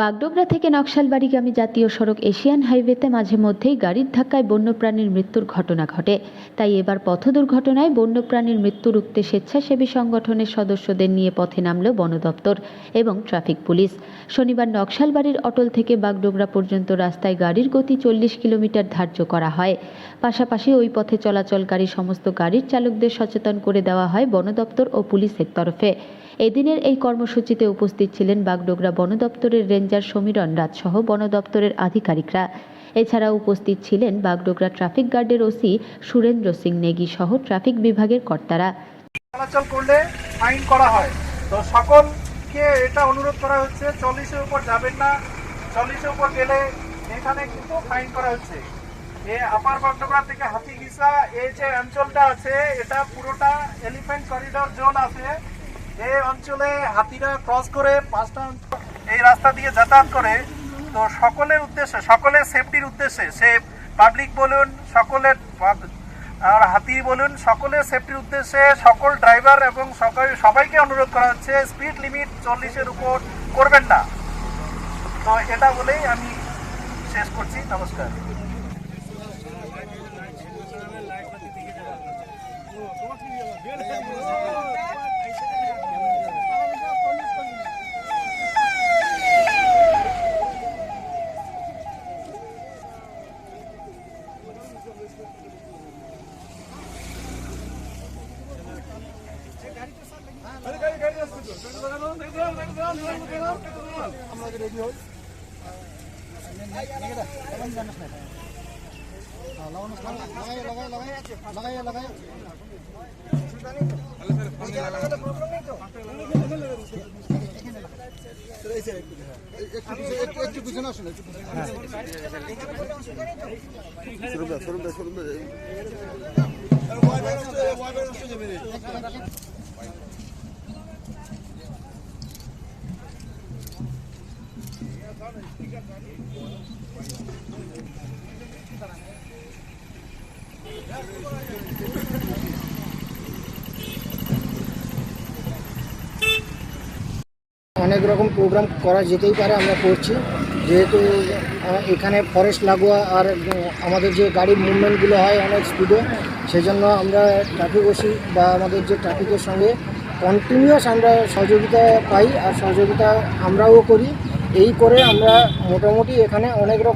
বাগডোগরা থেকে নকশালবাড়িগামী জাতীয় সড়ক এশিয়ান হাইওয়েতে মাঝে মধ্যেই গাড়ির ধাক্কায় বন্যপ্রাণীর মৃত্যুর ঘটনা ঘটে। তাই এবার পথ দুর্ঘটনায় বন্যপ্রাণীর মৃত্যু রুখতে স্বেচ্ছাসেবী সংগঠনের সদস্যদের নিয়ে পথে নামল বন দপ্তর এবং ট্রাফিক পুলিশ। শনিবার নকশালবাড়ির অটল থেকে বাগডোগরা পর্যন্ত রাস্তায় গাড়ির গতি চল্লিশ কিলোমিটার ধার্য করা হয়। পাশাপাশি ওই পথে চলাচলকারী সমস্ত গাড়ির চালকদের সচেতন করে দেওয়া হয় বন দপ্তর ও পুলিশের তরফে। এদিনের এই কর্মসূচিতে উপস্থিত ছিলেন বাগডোগরা বন দপ্তরের রেঞ্জার সমীরণ রাজসহ বন দপ্তরের আধিকারিকরা। এছাড়া উপস্থিত ছিলেন বাগডোগরা ট্রাফিক গার্ডের ওসি সুরেন্দ্র সিং নেগি সহ ট্রাফিক বিভাগের কর্তারা। চলাচল করলে ফাইন করা হয়। তো সকলকে এটা অনুরোধ করা হচ্ছে, চল্লিশের উপর যাবেন না। চল্লিশের উপর গেলে এখানে কিন্তু ফাইন করা হচ্ছে। এ আপার বাগডোগরা থেকে হাতিগিসা, এই যে অঞ্চলটা আছে, এটা পুরোটা এলিফ্যান্ট করিডোর জোন আছে। এই অঞ্চলে হাতিরা ক্রস করে পাঁচটা এই রাস্তা দিয়ে যাতায়াত করে তো সকলের উদ্দেশ্যে সকলের সেফটির উদ্দেশ্যে সে পাবলিক বলুন সকলের আর হাতি বলুন সকলের সেফটির উদ্দেশ্যে সকল ড্রাইভার এবং সকল সবাইকে অনুরোধ করা হচ্ছে স্পিড লিমিট চল্লিশের উপর করবেন না তো এটা বলেই আমি শেষ করছি নমস্কার আমরা রেডি হই একটু পিছনে আসুন একটু পিছনে অনেক রকম প্রোগ্রাম করা যেতেই পারে, আমরা করছি। যেহেতু এখানে ফরেস্ট লাগোয়া আর আমাদের যে গাড়ির মুভমেন্টগুলো হয় অনেক স্পিডে সেজন্য আমরা ট্রাফিক ওসি বা আমাদের যে ট্রাফিকের সঙ্গে কন্টিনিউয়াস আমরা সহযোগিতা পাই আর সহযোগিতা আমরাও করি। এই করে আমরা মোটামুটি এখানে অনেক রকম